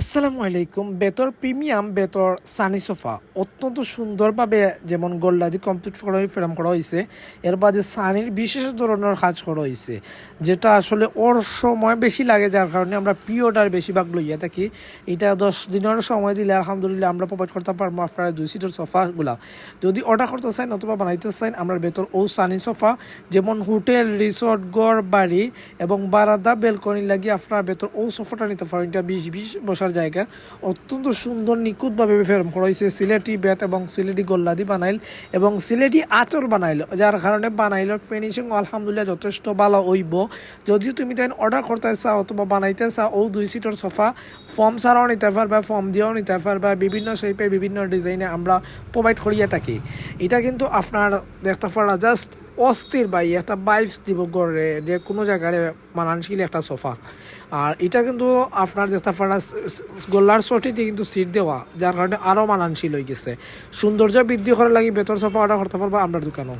আসসালামু আলাইকুম। বেতর premium, বেতর Sunny sofa অত্যন্ত সুন্দরভাবে যেমন গোল্লাদি কমপ্লিট করা হয়ে ফ্রেম করা হয়েছে, এর বাদে সানির বিশেষ ধরনের কাজ করা হয়েছে, যেটা আসলে ওর সময় বেশি লাগে, যার কারণে আমরা অর্ডার বেশিরভাগ লইয়া থাকি। এটা দশ দিনের সময় দিলে আলহামদুলিল্লাহ আমরা প্রোভাইড করতে পারব আপনার দুই সিটের সোফাগুলা যদি অর্ডার করতে চান অথবা বানাইতে চান আমরা বেতর ও সানি সোফা যেমন হোটেল রিসোর্ট গড় বাড়ি এবং বারাদা বেলকনি লাগিয়ে আপনার বেতর ও সোফাটা নিতে পারেন। এটা বিশ বিশ বসার জায়গা। অত্যন্ত সুন্দর নিখুঁতভাবে ফেরম করা হয়েছে। সিলেটি বেত এবং সিলেটি গোল্লাদি বানাইল এবং সিলেটি আচর বানাইল, যার কারণে বানাইল ফিনিশিং আলহামদুলিল্লাহ যথেষ্ট ভালো হইব। যদিও তুমি তাই অর্ডার করতে চাও অথবা বানাইতে চাও, ও দুই সিটের সোফা ফর্ম ছাড়াও নিতে পারবা ফর্ম দিয়েও নিতে পারবা। বিভিন্ন শেপে বিভিন্ন ডিজাইনে আমরা প্রোভাইড করিয়ে থাকি। এটা কিন্তু আপনার দেখতে পারা জাস্ট অস্থির ভাই, একটা বাইবস দিব গড়ে, যে কোনো জায়গায় মানানশীল একটা সোফা আর এটা কিন্তু আপনার যেটা পারা গোল্লার চটিতে কিন্তু সিট দেওয়া, যার কারণে আরও মানানশীল হয়ে গেছে। সৌন্দর্য বৃদ্ধি করার লাগে বেতর সোফা অর্ডার করতে পারব আপনার দোকানও।